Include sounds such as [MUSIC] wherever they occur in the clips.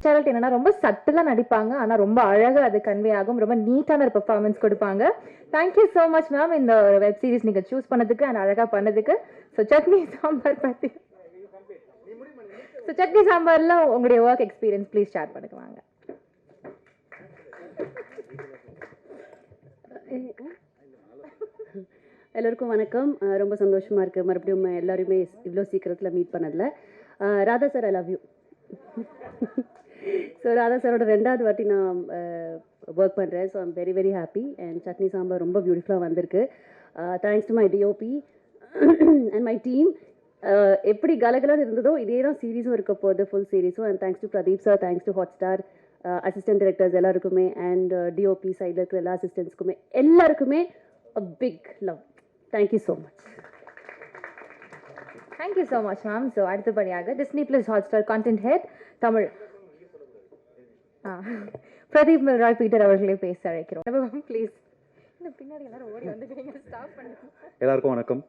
Speciality என்னன்னா ரொம்ப சட்டிலா நடிப்பாங்க. ஆனால் ரொம்ப அழகாக அது கன்வே ஆகும். ரொம்ப நீட்டான ஒரு பெர்ஃபார்மன்ஸ் கொடுப்பாங்க. Thank you so much ma'am இந்த வெப் சீரிஸ் நீங்கள் சூஸ் பண்ணதுக்கு அண்ட் அழகாக பண்ணதுக்கு. ஸோ சட்னி சாம்பார் பற்றி ஸோ சட்னி சாம்பாரில் உங்களுடைய ஒர்க் எக்ஸ்பீரியன்ஸ் ப்ளீஸ் ஷேர் பண்ணுவாங்க எல்லோருக்கும் வணக்கம். ரொம்ப சந்தோஷமாக இருக்குது மறுபடியும் எல்லாரையுமே இவ்வளோ சீக்கிரத்தில் மீட் பண்ணதில். Radha sir I love you so Radha சாரோட ரெண்டாவது வாட்டி நான் ஒர்க் பண்ணுறேன் so I'm very very happy and Chutney Sambar ரொம்ப பியூட்டிஃபுல்லாக வந்திருக்கு. Thanks to my DOP and my team எப்படி கலகலன்னு இருந்ததோ இதே தான் சீரீஸும் இருக்க போகுது full சீரீஸும் and thanks to Pradeep sir thanks to Hotstar assistant directors எல்லாருக்குமே அண்ட் டிஓபி சைடில் இருக்கிற எல்லா அசிஸ்டன்ட்ஸ்க்குமே எல்லாருக்குமே a big love thank you so much thank you so much ma'am so அடுத்தபடியாக Disney plus Hotstar content head Tamil. Pradeep Roy Peter அவர்களே பேச அழைக்கிறோம். ப்ளீஸ் இந்த பின்னாடி எல்லாரும் ஓடி வந்துக்கிறீங்க ஸ்டாப் பண்ணுங்க. எல்லாருக்கும் வணக்கம்.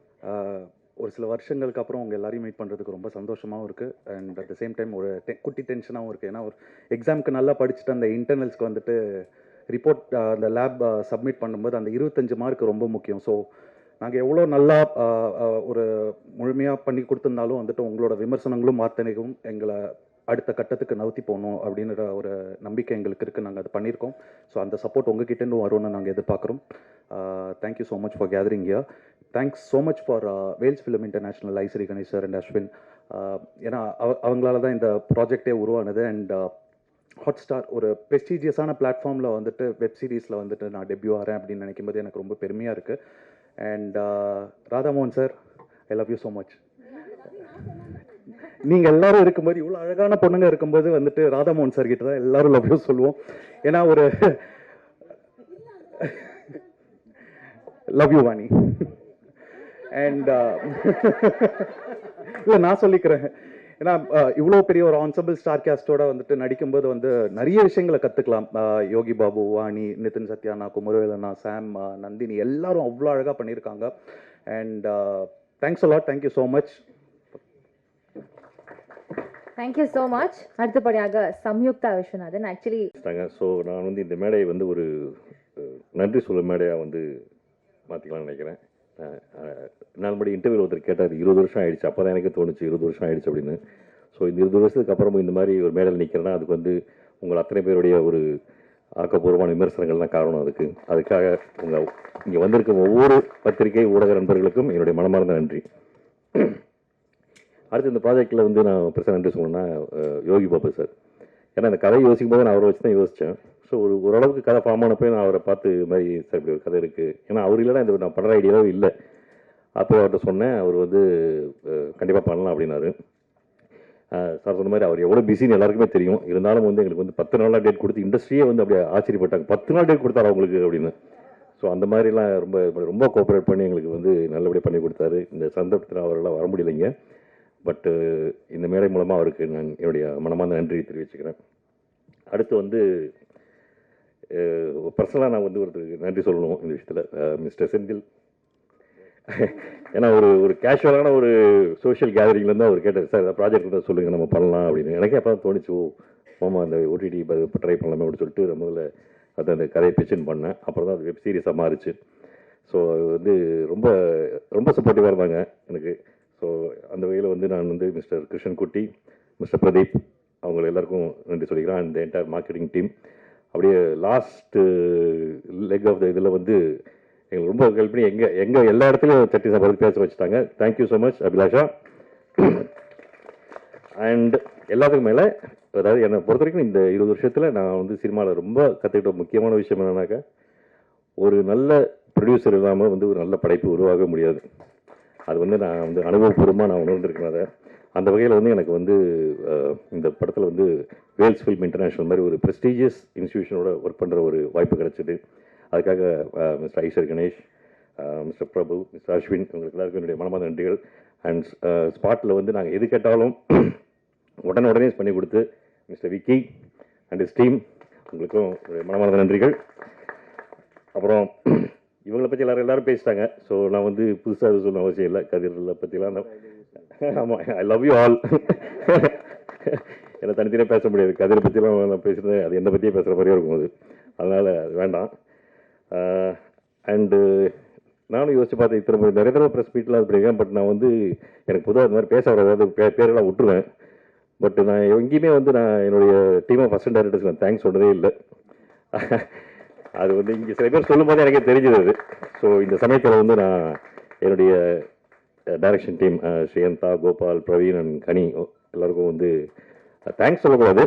ஒரு சில வருஷங்களுக்கு அப்புறம் உங்கள் எல்லாரையும் மீட் பண்ணுறதுக்கு ரொம்ப சந்தோஷமாகவும் இருக்குது and at the same time ஒரு குட்டி டென்ஷனாகவும் இருக்குது ஏன்னா ஒரு எக்ஸாமுக்கு நல்லா படிச்சுட்டு அந்த இன்டர்னல்ஸ்க்கு வந்துட்டு ரிப்போர்ட் அந்த லேப் சப்மிட் பண்ணும்போது அந்த இருபத்தஞ்சு மார்க் ரொம்ப முக்கியம். ஸோ நாங்கள் எவ்வளோ நல்லா ஒரு முழுமையாக பண்ணி கொடுத்துருந்தாலும் வந்துட்டு உங்களோட விமர்சனங்களும் வார்த்தனைகளும் எங்களை அடுத்த கட்டத்துக்கு நவுத்தி போகணும் அப்படின்ற ஒரு நம்பிக்கை எங்களுக்கு இருக்குது நாங்கள் அதை பண்ணியிருக்கோம். ஸோ அந்த சப்போர்ட் உங்ககிட்டேருந்து வரும்னு நாங்கள் எதிர்பார்க்குறோம். Thank you so much for gathering here thanks so much for Vels film international Ishari Ganesh sir and Ashwin ஏன்னா அவ- அவங்களால தான் இந்த ப்ராஜெக்டே உருவானது. அண்ட் ஹாட் ஸ்டார் ஒரு ப்ரெஸ்டீஜியஸான பிளாட்ஃபார்மில் வந்துட்டு வெப் சீரிஸில் வந்துட்டு நான் டெபியூ ஆகிறேன் அப்படின்னு நினைக்கும் போது எனக்கு ரொம்ப பெருமையாக இருக்குது and uh, Radhamohan sir I love you so much நீங்க எல்லாரும் இருக்கும்போது இவ்வளவு அழகான பொண்ணுங்க இருக்கும்போது வந்துட்டு ராதாமோகன் சார் கிட்ட தான் எல்லாரும் லவ் யூ சொல்லுவோம். ஏன்னா ஒரு love you Vani. And uh, இல்லை நான் சொல்லிக்கிறேன். ஏன்னா uh, இவ்வளோ பெரிய ஒரு ஆன்சபிள் ஸ்டார் கேஸ்டோட வந்துட்டு நடிக்கும்போது வந்து நிறைய விஷயங்களை கற்றுக்கலாம் யோகி பாபு வாணி நிதின் சத்யானா குமரவேலனா சாம் நந்தினி எல்லாரும் அவ்வளோ அழகாக பண்ணியிருக்காங்க. And thanks a lot thank you so much thank you so much அடுத்தபடியாக சம்யுக்தா விஸ்வநாதன். ஆக்சுவலி ஸோ நான் வந்து இந்த மேடையை வந்து ஒரு நன்றி சொல்ல மேடையாக வந்து மாற்றிக்கலாம்னு நினைக்கிறேன். நாலு மணி இன்டர்வியூ ஒருத்தர் கேட்டார் இருபது வருஷம் ஆயிடுச்சு அப்போ தான் எனக்கு தோணுச்சு இருபது வருஷம் ஆயிடுச்சு அப்படின்னு. ஸோ இந்த இருபது வருஷத்துக்கு அப்புறமும் இந்த மாதிரி ஒரு மேடையில் நிற்கிறேன்னா அதுக்கு வந்து உங்கள் அத்தனை பேருடைய ஒரு ஆக்கப்பூர்வமான விமர்சனங்கள் தான் காரணம் அதுக்கு. அதுக்காக உங்கள் இங்கே வந்திருக்கும் ஒவ்வொரு பத்திரிகை ஊடக நண்பர்களுக்கும் என்னுடைய மனமார்ந்த நன்றி. அடுத்து இந்த ப்ராஜெக்ட்டில் வந்து நான் பிரச்சனை நன்றி சொல்லணும்னா யோகி பாபு சார். ஏன்னா அந்த கதை யோசிக்கும் போது நான் அவரை வச்சு தான் யோசித்தேன் ஸோ ஒரு ஓரளவுக்கு கதை ஃபார்ம் ஆனப்போ நான் அவரை பார்த்து இது மாதிரி சார் இப்படி ஒரு கதை இருக்குது ஏன்னா அவர் இல்லைனா இந்த நான் பண்ணுற ஐடியாவே இல்லை. அப்போ அவர்கிட்ட சொன்னேன் அவர் வந்து கண்டிப்பாக பண்ணலாம் அப்படின்னாரு. சார் சொன்ன மாதிரி அவர் எவ்வளோ பிஸின்னு எல்லாருக்குமே தெரியும். இருந்தாலும் வந்து எங்களுக்கு வந்து பத்து நாளாக டேட் கொடுத்து இண்டஸ்ட்ரியே வந்து அப்படியே ஆச்சரியப்பட்டாங்க. பத்து நாள் டேட் கொடுத்தாரு அவங்களுக்கு அப்படின்னு? ஸோ அந்த மாதிரிலாம் ரொம்ப ரொம்ப கோஆப்ரேட் பண்ணி எங்களுக்கு வந்து நல்லபடியாக பண்ணி கொடுத்தாரு. இந்த சந்தர்ப்பத்தில் அவரெல்லாம் வர முடியலைங்க. பட்டு இந்த மேடை மூலமாக அவருக்கு நான் என்னுடைய மனமார்ந்த நன்றி தெரிவிச்சுக்கிறேன். அடுத்து வந்து பர்சனலாக நான் வந்து ஒருத்தருக்கு நன்றி சொல்லணும் இந்த விஷயத்தில். மிஸ்டர் செந்தில். ஏன்னா ஒரு ஒரு கேஷுவலான ஒரு சோஷியல் கேதரிங்லேருந்து அவர் கேட்டார் சார் ஏதாவது ப்ராஜெக்ட் இருந்தால் சொல்லுங்கள் நம்ம பண்ணலாம் அப்படின்னு. எனக்கே அப்போ தான் ஓ மாமா அந்த ஓடிடி ட்ரை பண்ணலாமே அப்படின்னு சொல்லிட்டு நான் முதல்ல அது அந்த கதையை பிச்சின் பண்ணேன். அப்புறம் தான் அது வெப் சீரிஸாக மாறிச்சு. ஸோ அது வந்து ரொம்ப ரொம்ப சப்போர்ட்டிவாக இருந்தாங்க எனக்கு. அந்த வகையில் வந்து நான் வந்து மிஸ்டர் கிருஷ்ணன்குட்டி மிஸ்டர் பிரதீப் அவங்க எல்லாருக்கும் நன்றி சொல்லிக்கிறேன். அண்ட் என்டையர் மார்க்கெட்டிங் டீம் அப்படியே லாஸ்ட்டு லெக் ஆஃப் த இதில் வந்து எங்களுக்கு ரொம்ப ஹெல்ப் பண்ணி எங்கள் எங்கள் எல்லா இடத்துலையும் சட்டி சாப்பாடு பேச வச்சுட்டாங்க. Thank you so much Abhilasha. And எல்லாத்துக்கும் மேலே அதாவது என்னை பொறுத்த வரைக்கும் இந்த இருபது வருஷத்தில் நான் வந்து சினிமாவில் ரொம்ப கற்றுக்கிட்ட முக்கியமான விஷயம் என்னன்னாக்கா ஒரு நல்ல ப்ரொடியூசர் இல்லாமல் வந்து ஒரு நல்ல படைப்பு உருவாக முடியாது. அது வந்து நான் வந்து அனுபவபூர்வமாக நான் உணர்ந்திருக்கிறேன் அதை. அந்த வகையில் வந்து எனக்கு வந்து இந்த படத்தில் வந்து வேல்ஸ் ஃபில்ம் இன்டர்நேஷ்னல் மாதிரி ஒரு ப்ரெஸ்டீஜியஸ் இன்ஸ்டியூஷனோட ஒர்க் பண்ணுற ஒரு வாய்ப்பு கிடைச்சிது. அதுக்காக mister Ishwar Ganesh mister Prabhu mister Ashwin இவங்களுக்கு எல்லாருக்கும் என்னுடைய மனமார்ந்த நன்றிகள். அண்ட் ஸ்பாட்டில் வந்து நாங்கள் எது கேட்டாலும் [CLEARS THROAT] உடனே உடனே பண்ணி கொடுத்து mister Vicky and his team உங்களுக்கும் என்னுடைய மனமார்ந்த நன்றிகள். அப்புறம் இவங்களை பற்றி எல்லாரும் எல்லாரும் பேசிட்டாங்க. ஸோ நான் வந்து புதுசாக சொன்ன அவசியம் இல்லை. கதிரில் பற்றிலாம் நான் ஆமாம் ஐ லவ் யூ ஆல் என்னை தனித்தனியாக பேச முடியாது. கதிரை பற்றிலாம் நான் பேசுகிறேன் அது என்னை பற்றியே பேசுகிற மாதிரியே இருக்கும் அது. அதனால் அது வேண்டாம். அண்டு நானும் யோசிச்சு பார்த்தேன் இத்தனை முறை நிறைய தடவை ப்ரெஸ் மீட்லாம் அது பண்ணியிருக்கேன் பட் நான் வந்து எனக்கு பொதுவாக இந்த மாதிரி பேச வர ஏதாவது பே பேரெல்லாம் விட்டுருவேன். பட் நான் எங்கேயுமே வந்து நான் என்னுடைய டீமை ஃபஸ்ட் டேரக்டர்ஸ் நான் தேங்க்ஸ் சொன்னதே இல்லை. அது வந்து இங்கே சில பேர் சொல்லும் போது எனக்கே தெரிஞ்சது அது. ஸோ இந்த சமயத்தில் வந்து நான் என்னுடைய direction team Sriyantha Gopal Praveen and Kani எல்லாருக்கும் வந்து தேங்க்ஸ் சொல்லக்கூடாது.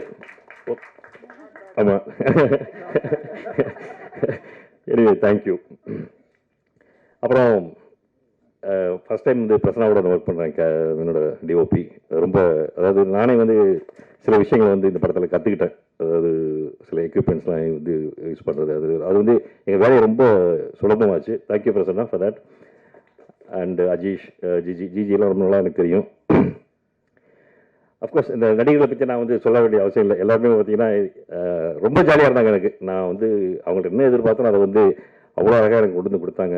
ஆமாம் எனிவே தேங்க்யூ அப்புறம் ஃபஸ்ட் டைம் வந்து பிரசனாவோட நான் ஒர்க் பண்ணுறேன் க என்னோட டிஓபி ரொம்ப அதாவது நானே வந்து சில விஷயங்களை வந்து இந்த படத்தில் கற்றுக்கிட்டேன் அதாவது சில எக்யூப்மெண்ட்ஸ்லாம் வந்து யூஸ் பண்ணுறது அது அது வந்து எங்கள் வேலையை ரொம்ப சுலபமாச்சு. Thank you Prasanna for that and Ajeesh Jiji ஜிஜிலாம் ரொம்ப நல்லா எனக்கு தெரியும். அஃப்கோர்ஸ் இந்த நடிகர்களை பற்றி நான் வந்து சொல்ல வேண்டிய அவசியம் இல்லை. எல்லாருமே பார்த்தீங்கன்னா ரொம்ப ஜாலியாக இருந்தாங்க எனக்கு. நான் வந்து அவங்கள்ட்ட என்ன எதிர்பார்த்தோம் அதை வந்து அவ்வளோ அழகாக எனக்கு கொண்டு வந்து கொடுத்தாங்க.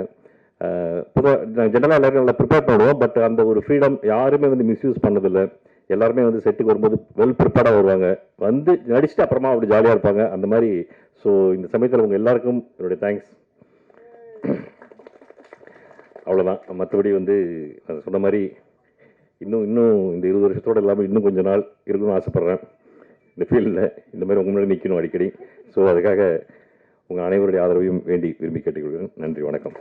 பொதுவாக நான் ஜென்ரலாக எல்லாருக்கும் நல்லா ப்ரிப்பேர் பண்ணுவோம். பட் அந்த ஒரு ஃப்ரீடம் யாருமே வந்து மிஸ்யூஸ் பண்ணதில்லை. எல்லாருமே வந்து செட்டுக்கு வரும்போது வெல் ப்ரிப்பேர்டாக வருவாங்க. வந்து நடிச்சுட்டு அப்புறமா அப்படி ஜாலியாக இருப்பாங்க. அந்த மாதிரி ஸோ இந்த சமயத்தில் உங்கள் எல்லாருக்கும் என்னுடைய தேங்க்ஸ் அவ்வளோதான் மற்றபடி வந்து நான் சொன்ன மாதிரி இன்னும் இன்னும் இந்த இருபது வருஷத்தோடு இல்லாமல் இன்னும் கொஞ்ச நாள் இருக்கணும்னு ஆசைப்பட்றேன். இந்த ஃபீல்டில் இந்த மாதிரி உங்கள் முன்னாடி நிற்கணும் அடிக்கடி. ஸோ அதுக்காக உங்கள் அனைவருடைய ஆதரவையும் வேண்டி விரும்பி கேட்டுக்கொள்கிறேன். நன்றி வணக்கம்.